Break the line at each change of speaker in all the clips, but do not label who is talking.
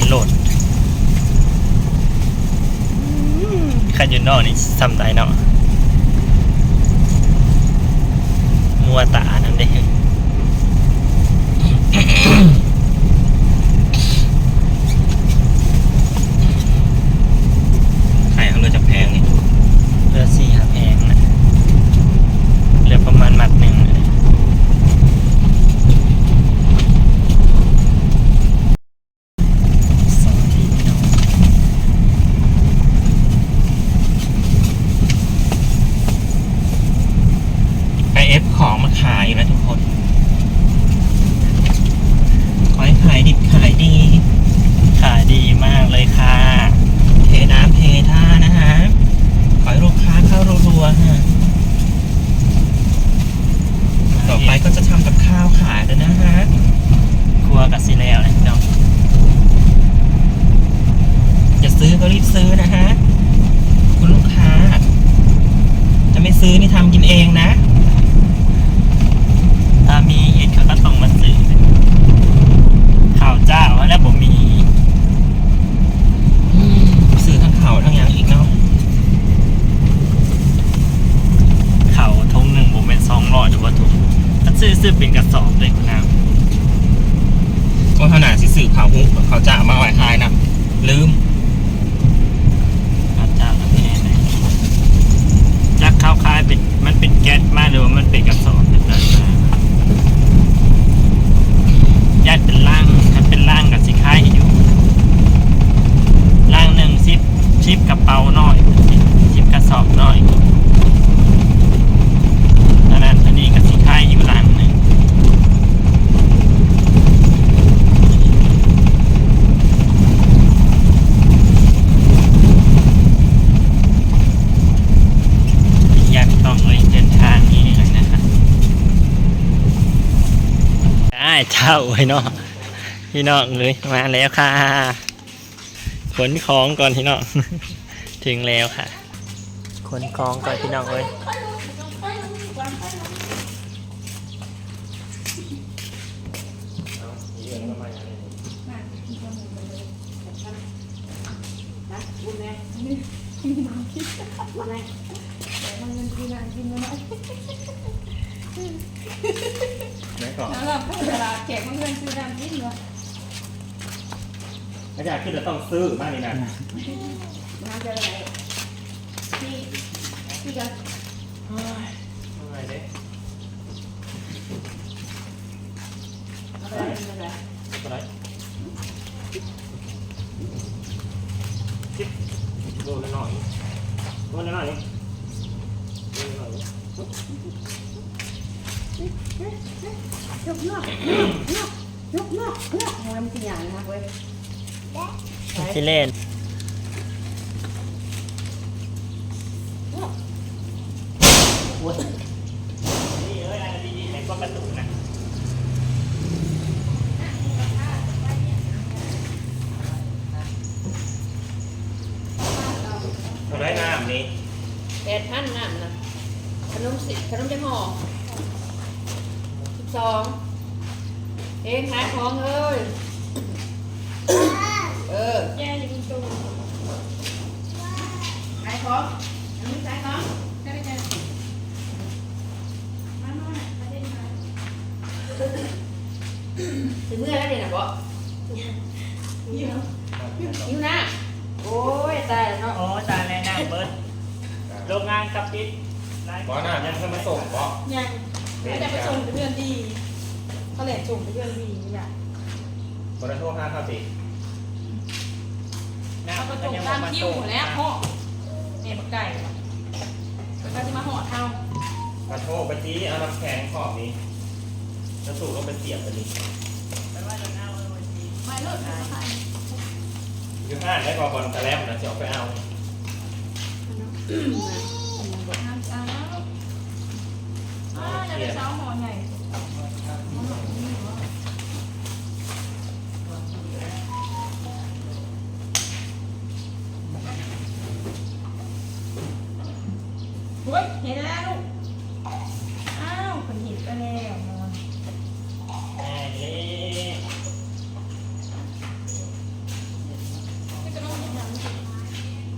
นโหลดคัน
ยูนอกนี่ซ้ำได้
เนาะ
มัวตานั่
น
เด้ รีบซื้อนะฮะคุณลูกค้า จะไม่ซื้อนี่ทำกินเองนะ
ถ้ามีเห็ดเขาก็ต้องมาซื้อข้าวเจ้าแล้วผมมี
ซื้อทั้งเขาวทั้งหยังอีกเนาะ
ข้าวทงหนึ่งผมเป็นสองร้อยหรือว่าถุงถ้าซื้อซื้อเป็นกระสอบเลยคุณน้
ก็ขนาดสิสื่อข่าวฮุกเขาจะเอามาไว้ทายนะลืมำ
ข้าวเจ้ากับแม่เลย ข้าวคล้ายเป็นมันเป็นแก๊สมากหรือว่ามันเป็นกระสอบเป็นอะไรมาญาติเป็นล่างถ้าเป็นล่างกับสิค่ายอยู่ล่างหนึ่งซิปซิปกระเป๋าน้อยซิปกระสอบน้อยอันนั้นอันนี้กับสิค่ายอยู่ล่างหนึ่ง อยากต้องเลยเดินทางนี้เลยนะคะได้ เท่าไว้เนาะพี่น้องเลยมาแล้วค่ะขนของก่อนพี่น้องถึงแล้วค่ะขนของก่อนพี่น้องเลย
ไหนก่ อน
แล้วเราก็เวลาแขกมันเพื่อนซื้อน้ำกินเนาะ
อาจารย์ขึ้นจะต้องซื้อบ้านนี่นะ
น้ำจะอะไรที่ที่จะ
อะไรเด้
อะไรอะไร
อะไรจิ๊บโดนหน่อยโดนหน่อยโดนหน่อย
ยกนอกยกนอกยกนอกมวยมันกี่อย่างนะเว้ย
สิเล่นนี่เอ้ยอันนี้ในก็ประตูนะ
เราได้น้ำนี้
แปดพันนั่นนะขนมสิขนมจะห่อ สิบสอง เองขายของเอ้ย เออ
แย่อยู่ตรง
ขายของอันนี้ขายของ
ก็ได้จะมาโน่นน่ะประเด็นมา
ถึงเมื่อแล้วเนี่ยนะบอก
เยอะ
ยิ้วหน้าโอ้ยตายแล้วเนาะ
โอ้ตายแล้วนะเบิร์ดโรงงานกับปิด
บอสน่ะยังจะมาส่งบอส
ยัง ไม่ได้ไปส่งไปเพื่อนดีเขาแหลกส่งไปเพื่อนดีนี่แหละ
บอสโทรห้าเท่าสิ
เขาก็ส่งตามคิวหมดแล้วห่อแม่บักไก่แล้วก็จะมาห่อเท่า
มาโทรไปจี้เอาน้ำแข็งขอบนี้จะสูบลงไปเสียบไปนี่
ไม่เลิกไม่ใช่
คืออ่านได้ก่อนบอลแต่แล้วนะจะเอาไปเอา
น้ำจ้าอ่า จะไปเช้าห่อใหญ่เฮ้ยเห็นแล้วลูกอ้าวคนเห็นไปแล้วนอน
แม่เล่
ก็จะต้องเห็นหนัง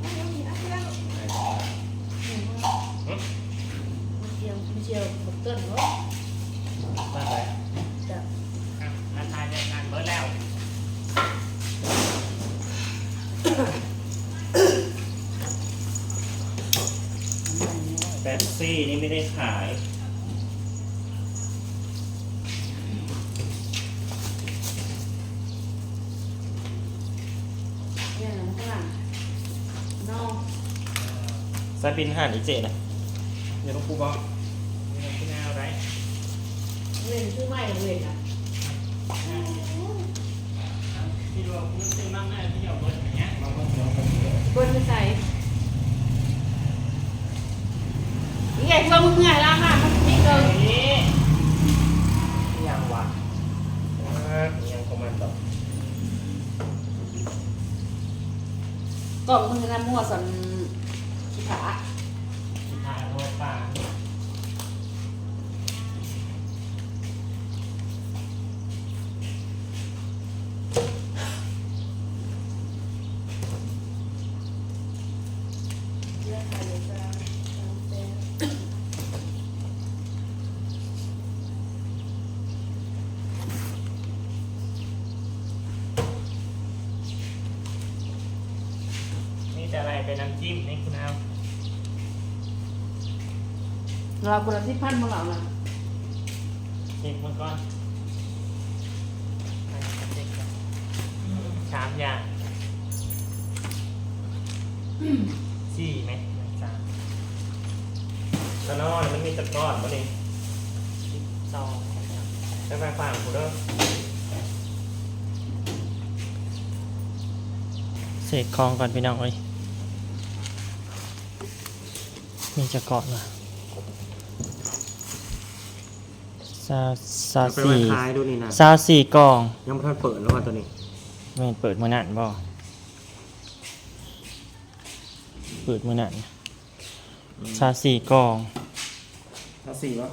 ไม่ต้องมีอะไรแล้ว
ไเชี
ยวบุกเกินเนาะ
มาไป
จะ
งานทายงานเบิร์ดแล้ว
แป๊บ ซี่นี่ไม่ได้ขาย
เนี่ยนะข้างหลังน้อง
ซาบินห่านอีเจนะเดี๋ยวต้องกูบอก
มีที่แนวไร
เว้นชื่อไม่เว้นอะ
ที่ดูคุณซื้อมั่งได้ที่เอาเบิร์ดอย่างเงี้ย
บนใส่ยังไงว่ามึง เหนื่อยล้างอะมันนี่เกิน
นี่
ยังวะยังคอมมันต่อก
ล่องมึงนะมั่วสันขี้ขา
ที่ทายโรยป่านี่จะอะไร เป็นน้ำจิ้มนี่คุณเอา
เราคนละที่พันมาหลังนะ
ชิมมันก่อนสามอย่างสี่ไหมสาม
ตะนอนมันมีตะก้อนปะนี่
สิบสอง
แล้วไปฟังกูเด้อ
เสกคองก่อนพี่น้องเอ้ย มีจะเกาะนะซาซา
ไปไว้
สี่
ท้ายดูนี่นะ
ซาสี่กล่อง
ยังไม่ทันเปิดแล้วว่ะตัวนี้
ไม่เปิดมือนั่นบ่เปิดมือนั่นซาสี่กล่อง
ท้าสี่วะ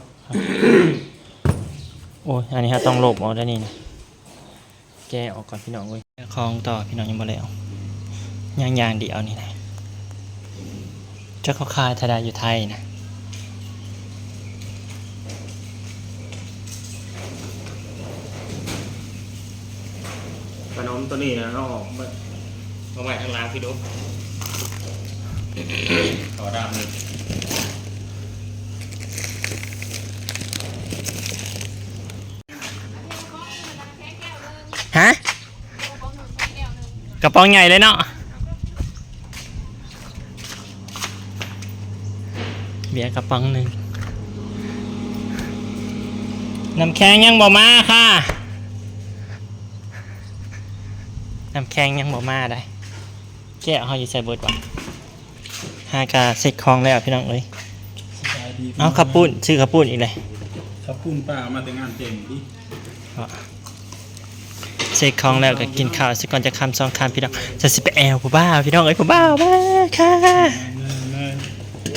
โอ้ย อันนี้ฮะต้องหลบเอาได้นี่นะแกะออกก่อนพี่น้องเว้ยคลองต่อพี่น้องยังบ่แล้วย่างยางเดียวนี่นะ จะเขาคายทดาอยู่ไทยนะ
ขนมตัวนี้นะเอาออกมาเอาไว้ข้างล่างพี่ดูขอดำนี่
ฮะกระป๋องใหญ่เลยเนาะ เบียร์กระป๋องหนึ่งน้ำแข็งยังบ่มาค่ะ น้ำแข็งยังบ่มาได้ แก้วเขาอยู่ใส่เบิดวะหากาเสร็จคลองแล้วพี่น้องเอ้ย
สบายดี
เอาขับปุ้นชื่อขับปุ้นอีกเลย
ขับปุ้นป้ามาแต่งานเต็มดิ
เสร็จคลองแล้วก็กินข้าวสิก่อนจะคำสองคำพี่น้องจะสิไปแอลผู้บ้าวพี่น้องเอ้ยผู้บ้าวมาค่ะ
เงินเลย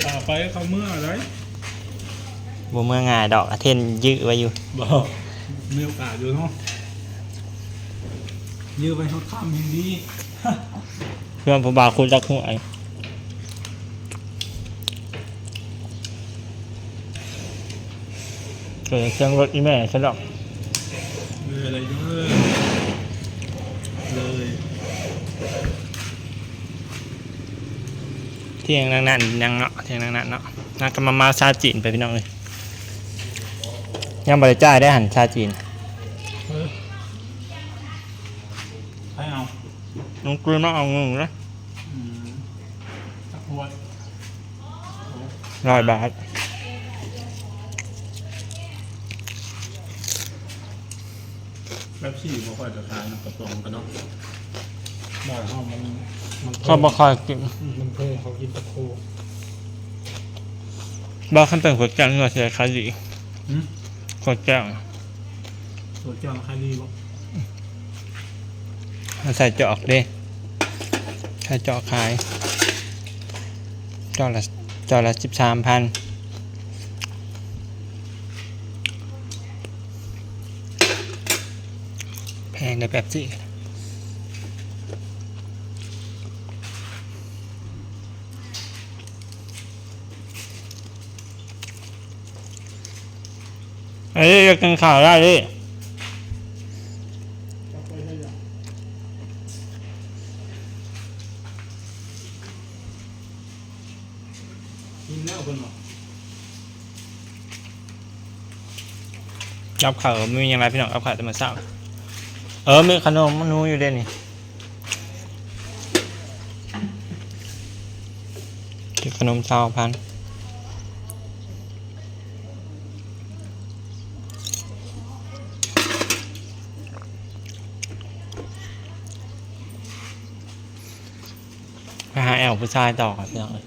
ป้าไปเขาเมื่อไร
บัเมื่อง่ายดอกอาเทนยื้อไว้อยู่
บอกมีโอกาสอยู่เนาะยืมไปเขาข้ามยังดี
เพื่อนผู้บ่าวคุณจักหัวไอ้เกิดเครื่องรถอีแม่ฉันหรอก
เลยอะไรเยอะเลย
เที่ยงนั่งนั่นยังเนาะเที่ยงนั่งนั่นเนาะนักก็มามาชาจีนไปพี่น้องเลยยังบริจ่ายได้หันชาจีน
เออให้เอา
น้องกลืนมาเอาเงินนะ
อืมสักขวด
ร้อยบาท
แบบชี่บ่ค่อยจะทานกระป๋องกันเนาะบ้านเขามันมัน
เขาบอกคอยกิน
มันเพิ่มเขากินตะโค
บอกขั้นเป็นขวดแก้วนี่เราเสียค่าดี
หืม
ขวดแก้ว
ตัวเจ้าใครดีบ่
มันใส่จอกเด้ใส่จอกขาย จอกละจอกละสิบสามพันแพงในแบบซี่ เอ้ยอยากกินข้าวได้ดิ
กินแล้วคนบอก
รับข้าวมีอย่างไรพี่น้องรับข้าวจะมาเศร้างเออมีขนมมนูอยู่เด่นนี่ขนมเช้าพันไหาแอลผู้ชายต่อครับพี่น้องเอ้ย